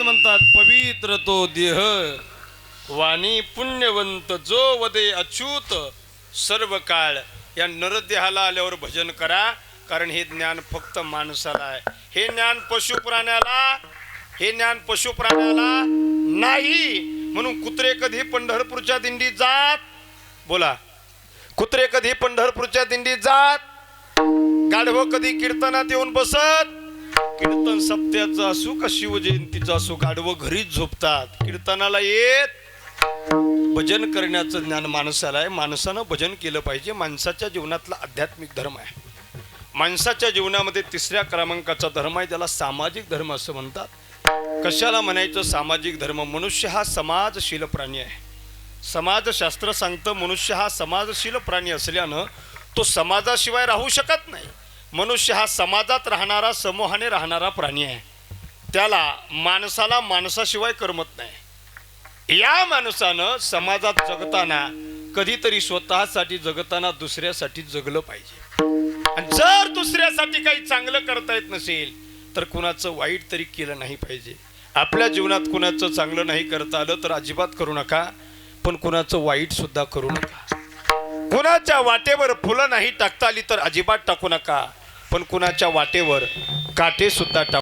म्हणतात पवित्र तो देह वाणी पुण्यवंत जो वदे अच्युत सर्व काळ या नरदेहाला आल्यावर भजन करा कारण हे ज्ञान फक्त माणसाला आहे. हे ज्ञान पशुप्राण्याला हे ज्ञान पशुप्राण्याला नाही. म्हणून कुत्रे कधी पंढरपूरच्या दिंडीत जात? बोला. कुत्रे कधी पंढरपूरच्या दिंडीत जात? गाढव कधी कीर्तनात येऊन बसत? कीर्तन सप्त्याचं असू का शिवजयंतीचं असू गाढवं घरीच झोपतात. कीर्तनाला येत. भजन करण्याचं ज्ञान माणसाला आहे. माणसानं भजन केलं पाहिजे. माणसाच्या जीवनातला आध्यात्मिक धर्म आहे. माणसाच्या जीवनामध्ये तिसऱ्या क्रमांकाचा धर्म आहे. त्याला सामाजिक धर्म असं म्हणतात. कशाला म्हणायचं सामाजिक धर्म? मनुष्य हा समाजशील प्राणी आहे. समाजशास्त्र सांगतं मनुष्य हा समाजशील प्राणी असल्यानं तो समाजाशिवाय राहू शकत नाही. मनुष्य हा समाजात राहणारा समूहाने राहणारा प्राणी आहे. त्याला माणसाला माणसाशिवाय करमत नाही. या माणसानं समाजात जगताना कधीतरी स्वतःसाठी जगताना दुसऱ्यासाठी जगलं पाहिजे. आणि जर दुसऱ्यासाठी काही चांगलं करता येत नसेल तर कुणाचं वाईट तरी केलं नाही पाहिजे. आपल्या जीवनात कुणाचं चांगलं नाही करता आलं तर अजिबात करू नका. पण कुणाचं वाईट सुद्धा करू नका. कुणाच्या वाटेवर फुलं नाही टाकता आली तर अजिबात टाकू नका. पण कुणाच्या वाटेवर काटे सुद्धा टाकू